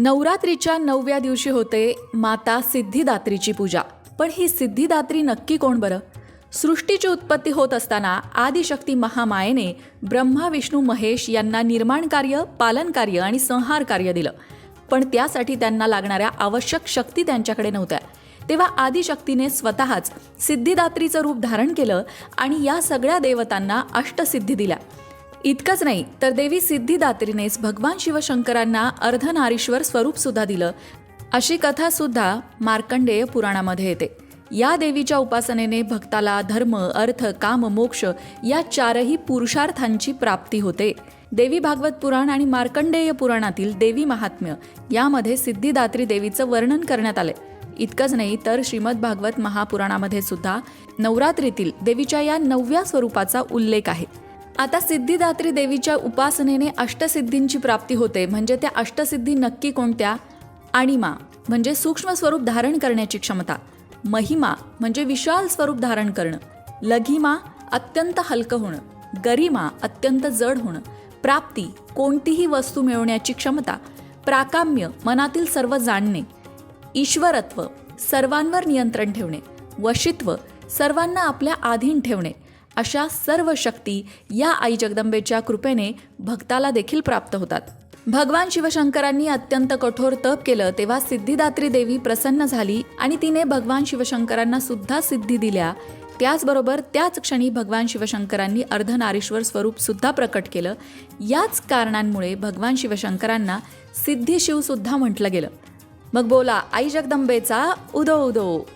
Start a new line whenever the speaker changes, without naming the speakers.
नवरात्रीच्या नवव्या दिवशी होते माता सिद्धिदात्रीची पूजा. पण ही सिद्धिदात्री नक्की कोण बरं? सृष्टीची उत्पत्ती होत असताना आदिशक्ती महामायेने ब्रह्मा विष्णू महेश यांना निर्माण कार्य पालन कार्य आणि संहार कार्य दिलं. पण त्यासाठी त्यांना लागणाऱ्या आवश्यक शक्ती त्यांच्याकडे नव्हत्या. तेव्हा आदिशक्तीने स्वतःच सिद्धिदात्रीचं रूप धारण केलं आणि या सगळ्या देवतांना अष्टसिद्धी दिल्या. इतकंच नाही तर देवी सिद्धिदात्रीनेच भगवान शिवशंकरांना अर्धनारीश्वर स्वरूप सुद्धा दिलं. अशी कथा सुद्धा मार्कंडेय पुराणामध्ये येते. या देवीच्या उपासनेने भक्ताला धर्म अर्थ काम मोक्ष या चारही पुरुषार्थांची प्राप्ती होते. देवी भागवत पुराण आणि मार्कंडेय पुराणातील देवी महात्म्य यामध्ये सिद्धिदात्री देवीचं वर्णन करण्यात आले इतकंच नाही तर श्रीमद भागवत महापुराणामध्ये सुद्धा नवरात्रीतील देवीच्या या नवव्या स्वरूपाचा उल्लेख आहे. आता सिद्धिदात्री देवीच्या उपासनेने अष्टसिद्धींची प्राप्ती होते. म्हणजे त्या अष्टसिद्धी नक्की कोणत्या? आणिमा म्हणजे सूक्ष्म स्वरूप धारण करण्याची क्षमता. महिमा म्हणजे विशाल स्वरूप धारण करणं. लघिमा अत्यंत हलकं होणं. गरिमा अत्यंत जड होणं. प्राप्ती कोणतीही वस्तू मिळवण्याची क्षमता. प्राकाम्य मनातील सर्व जाणणे. ईश्वरत्व सर्वांवर नियंत्रण ठेवणे. वशित्व सर्वांना आपल्या आधीन ठेवणे. अशा सर्व शक्ती या आई जगदंबेच्या कृपेने भक्ताला देखील प्राप्त होतात. भगवान शिवशंकरांनी अत्यंत कठोर तप केलं तेव्हा सिद्धिदात्री देवी प्रसन्न झाली आणि तिने भगवान शिवशंकरांना सुद्धा सिद्धी दिल्या. त्याचबरोबर त्याच क्षणी भगवान शिवशंकरांनी अर्धनारीश्वर स्वरूप सुद्धा प्रकट केलं. याच कारणांमुळे भगवान शिवशंकरांना सिद्धी शिवसुद्धा म्हटलं गेलं. मग बोला आई जगदंबेचा उदो उदो.